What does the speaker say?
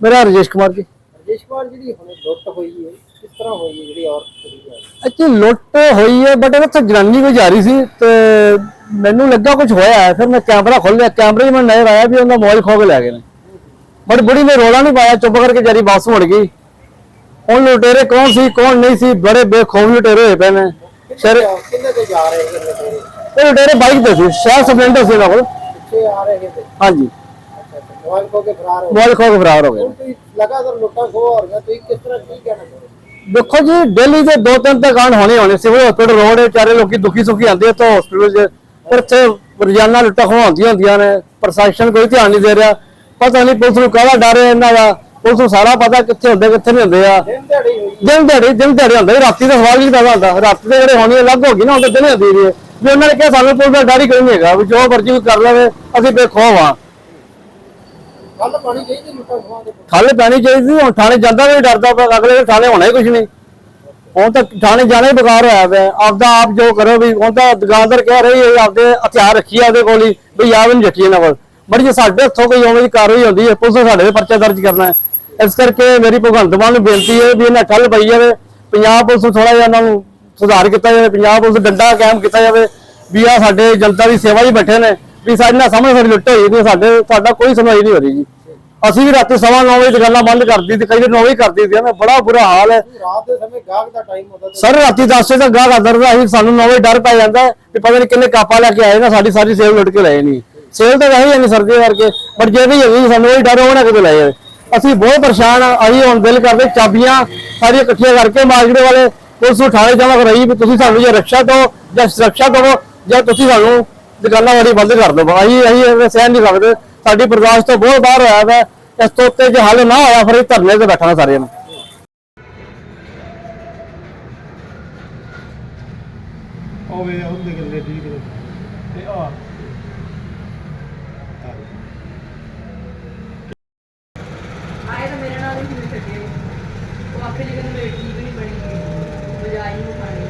ਮੇਰਾ ਰਜੇਸ਼ ਕੁਮਾਰ ਜੀ। ਰਜੇਸ਼ ਕੁਮਾਰ ਜਿਹੜੀ ਹੁਣ ਲੁੱਟ ਹੋਈ ਹੈ। ਕਿਸ ਤਰ੍ਹਾਂ ਹੋਈ ਹੈ ਜਿਹੜੀ ਔਰਤ ਕੁੜੀ ਹੈ ਅੱਛਾ ਲੁੱਟ ਹੋਈ ਹੈ ਬਟ ਉੱਥੇ ਜਨਾਨੀ ਕੋਈ ਜਾ ਰਹੀ ਸੀ ਤੇ ਮੈਨੂੰ ਲੱਗਾ ਕੁਝ ਹੋਇਆ ਹੈ। ਫਿਰ ਮੈਂ ਕੈਮਰਾ ਖੋਲ੍ਹਿਆ ਕੈਮਰੇ 'ਚ ਮੈਨੂੰ ਨਜ਼ਰ ਆਇਆ ਵੀ ਉਹਦਾ ਮੋਬਾਈਲ ਖੋ ਕੇ ਲੈ ਗਏ ਨੇ। ਬਟ ਬੁੜੀ ਨੇ ਰੋਲਾ ਨਹੀਂ ਪਾਇਆ। ਚੁੱਪ ਕਰਕੇ ਜਾਰੀ ਵਾਪਸ ਮੁੜ ਗਈ। ਹੁਣ ਲੁਟੇਰੇ ਕੌਣ ਸੀ ਕੌਣ ਨਹੀਂ ਸੀ? ਬੜੇ ਬੇਖੌਫ ਲੁਟੇਰੇ ਹੋਏ ਪਏ ਨੇ। ਸ਼ਰ ਕਿੰਨੇ ਤੇ ਜਾ ਰਹੇ ਹੈਗੇ ਲੁਟੇਰੇ? ਇਹ ਲੁਟੇਰੇ ਬਾਈਕ ਤੇ ਸੀ। ਸ਼ਹਿਰ ਸਪਲੈਂਡਰ ਸੀ ਉਹਨਾਂ ਕੋਲ। ਪਿੱਛੇ ਆ ਰਹੇ ਹੈਗੇ ਹਾਂਜੀ। ਮੋਬਾਈਲ ਖੋ ਕੇ ਫਰਾਰ ਹੋ ਗਏ। ਮੋਬਾਈਲ ਖੋ ਕੇ ਫਰਾਰ ਹੋ ਗਏ। ਹੁਣ ਤੁਸੀਂ ਲਗਾਤਾਰ ਲੁੱਟਾਂ ਖੋਹ ਹੋ ਰਹੀਆਂ ਤੁਸੀਂ ਕਿਸ ਤਰ੍ਹਾਂ ਕੀ ਕਹਿਣਾ ਚਾਹੁੰਦੇ ਹੋ? ਦੇਖੋ ਜੀ ਦਿੱਲੀ ਦੇ ਦੋ ਤਿੰਨ ਕਾਂਡ ਹੋਣੇ ਹੋਣੇ ਸਿਵਲ ਹਸਪੀਟਲ ਰੋਡ ਵਿਚਾਰੇ ਲੋਕੀ ਦੁਖੀ ਸੁਖੀ ਆਉਂਦੇ ਤਾਂ ਹਸਪੀਟਲ 'ਚ। ਪਰ ਇੱਥੇ ਰੋਜ਼ਾਨਾ ਲੁੱਟਾਂ ਖੋਹ ਹੁੰਦੀਆਂ ਨੇ ਪ੍ਰਸ਼ਾਸਨ ਕੋਈ ਧਿਆਨ ਨਹੀਂ ਦੇ ਰਿਹਾ। ਪਤਾ ਨਹੀਂ ਪੁਲਿਸ ਨੂੰ ਕਾਹਦਾ ਡਰ ਹੈ ਇਹਨਾਂ ਦਾ ਪੁਲਿਸ ਨੂੰ ਸਾਰਾ ਪਤਾ ਕਿੱਥੇ ਹੁੰਦੇ ਕਿੱਥੇ ਨਹੀਂ ਹੁੰਦੇ ਆ। ਦਿਨ ਦਿਹਾੜੀ ਦਿਨ ਦਿਹਾੜੇ ਹੁੰਦਾ ਰਾਤੀ ਦਾ ਸਵਾਲ ਨਹੀਂ ਪੈਦਾ ਹੁੰਦਾ। ਰਾਤੀ ਦੇ ਜਿਹੜੇ ਹੋਣੀ ਅਲੱਗ ਹੋ ਗਈ ਨਾ ਉਹਦੇ ਦਿਨ ਹੁੰਦੀ ਜੀ ਵੀ ਉਹਨਾਂ ਨੇ ਕਿਹਾ ਸਾਨੂੰ ਪੁਲਿਸ ਦਾ ਡਰ ਹੀ ਕੋਈ ਨਹੀਂ ਹੈਗਾ ਵੀ ਜੋ ਮਰਜ਼ੀ ਕਰ ਲਵੇ ਅਸੀਂ ਬੇਖੌਫ ਆ ਕੱਲ ਪਾਣੀ ਚਾਹੀਦੀ ਲੁੱਟਾਂ ਖੋਹਾਂ ਦੇ ਥਾਣੇ ਪੈਣੀ ਚਾਹੀਦੀ ਸੀ, ਹੁਣ ਥਾਣੇ ਜਾਂਦਾ ਵੀ ਡਰਦਾ ਪਿਆ ਅਗਲੇ ਦਿਨ ਥਾਣੇ ਹੋਣਾ ਹੀ ਕੁਝ ਨਹੀਂ। ਹੁਣ ਤਾਂ ਥਾਣੇ ਜਾਣਾ ਹੀ ਬੇਕਾਰ ਹੋਇਆ ਪਿਆ। ਆਪਦਾ ਆਪ ਜੋ ਕਰੋ ਵੀ ਹੁਣ ਤਾਂ ਦੁਕਾਨਦਾਰ ਕਹਿ ਰਹੀ ਹੈ ਆਪਦੇ ਹਥਿਆਰ ਰੱਖੀ ਆ ਉਹਦੇ ਕੋਲ ਹੀ ਵੀ ਆ ਵੀ ਨਹੀਂ ਰੱਖੀ ਇਹਨਾਂ ਕੋਲ। ਬੜੀ ਜੇ ਸਾਡੇ ਹੱਥੋਂ ਕੋਈ ਉਵੇਂ ਦੀ ਕਾਰਵਾਈ ਹੁੰਦੀ ਹੈ ਪੁਲਿਸ ਨੇ ਸਾਡੇ ਤੇ ਪਰਚਾ ਦਰਜ ਕਰਨਾ ਹੈ। ਇਸ ਕਰਕੇ ਮੇਰੀ ਭਗਵੰਤ ਮਾਨ ਨੂੰ ਬੇਨਤੀ ਹੈ ਵੀ ਇਹਨਾਂ ਠੱਲ ਪਈ ਜਾਵੇ ਪੰਜਾਬ ਪੁਲਿਸ ਨੂੰ ਥੋੜਾ ਜਿਹਾ ਇਹਨਾਂ ਨੂੰ ਸੁਧਾਰ ਕੀਤਾ ਜਾਵੇ ਪੰਜਾਬ ਪੁਲਿਸ ਡੰਡਾ ਕਾਇਮ ਕੀਤਾ ਜਾਵੇ ਵੀ ਆ ਸਾਡੇ ਜਨਤਾ ਦੀ ਸੇਵਾ 'ਚ ਬੈਠੇ ਨੇ ਵੀ ਸਾਡੇ ਨਾਲ ਸਾਹਮਣੇ ਸਾਡੀ ਲੁੱਟ ਹੋਈ ਨਹੀਂ ਸਾਡੇ ਸਾਡਾ ਕੋਈ ਸੁਣਵਾਈ ਨਹੀਂ ਹੋ ਰਹੀ ਜੀ। ਅਸੀਂ ਵੀ ਰਾਤੀ ਸਵਾ ਨੌ ਵਜੇ ਦੁਕਾਨਾਂ ਬੰਦ ਕਰਦੀ ਤੇ ਕਈ ਵਾਰ 9 ਵਜੇ ਕਰਦੀ ਸੀ ਨਾ ਬੜਾ ਬੁਰਾ ਹਾਲ ਹੈ। ਰਾਤ ਦੇ ਸਮੇਂ ਗਾਹਕ ਦਾ ਟਾਈਮ ਹੁੰਦਾ ਸਰ ਰਾਤੀ 10 ਵਜੇ ਤੱਕ ਗਾਹਕ ਆਦਰ ਦਾ ਅਸੀਂ ਸਾਨੂੰ 9 ਵਜੇ ਡਰ ਪੈ ਜਾਂਦਾ ਹੈ ਕਿ ਪਤਾ ਨਹੀਂ ਕਿੰਨੇ ਕਾਪਾ ਲੈ ਕੇ ਆਏ ਨਾ ਸਾਡੀ ਸਾਰੀ ਸੇਲ ਲੁੱਟ ਕੇ ਲਏ ਨਹੀਂ ਸੇਲ ਤਾਂ ਵੈਸੇ ਹੀ ਨਹੀਂ ਸਰਦੇ ਕਰਕੇ ਪਰ ਜੇ ਵੀ ਹੈਗੀ ਸਾਨੂੰ ਉਹ ਡਰ ਹੋਣਾ ਕਿਤੇ ਲੈ ਜਾਵੇ। ਅਸੀਂ ਬਹੁਤ ਪਰੇਸ਼ਾਨ ਆ ਅਸੀਂ ਹੁਣ ਦਿਲ ਕਰਦੇ ਚਾਬੀਆਂ ਸਾਰੀਆਂ ਇਕੱਠੀਆਂ ਕਰਕੇ ਮਾਰਕੀਟ ਵਾਲੇ ਪੁਲਿਸ ਨੂੰ ਠਾਣੇ ਜਮ੍ਹਾਂ ਕਰਾਈ ਵੀ ਤੁਸੀਂ ਸਾਨੂੰ ਜੇ ਰੱਖਿਆ ਦਿਓ ਜਾਂ ਸੁਰੱਖਿਆ ਦਿਓ ਜਾਂ ਤੁਸੀਂ ਸਾਨੂੰ ਦੁਕਾਨਾਂ ਵਾਲੀ ਬੰਦ ਕਰ ਦਿਓ। ਅਸੀਂ ਅਸੀਂ ਇਹ ਸਹਿਣ ਨਹੀਂ ਸਕਦੇ। ਸਾਡੀ ਬਰਦਾਸ਼ਤ ਤੋਂ ਬਹੁਤ ਬਾਹਰ ਹੋਇਆ ਵਾ। ਇਸ ਤੋਂ ਉੱਤੇ ਜੇ ਹੱਲ ਨਾ ਹੋਇਆ ਫਿਰ ਅਸੀਂ ਧਰਨੇ ਤੇ ਬੈਠਾਂਗੇ ਸਾਰਿਆਂ ਨੂੰ। ਹੋਵੇ ਉਹਦੇ ਗੱਲੇ ਠੀਕ ਨੇ। ਤੇ ਆ। ਆਏ ਤਾਂ ਮੇਰੇ ਨਾਲ ਹੀ ਨਹੀਂ ਛੱਡੇ। ਉਹ ਆਖੇ ਜੀ ਕਹਿੰਦੇ ਮੇਰੀ ਠੀਕ ਨਹੀਂ ਬਣੀ ਬਜਾਈ ਨਹੀਂ ਖਾਣੀ।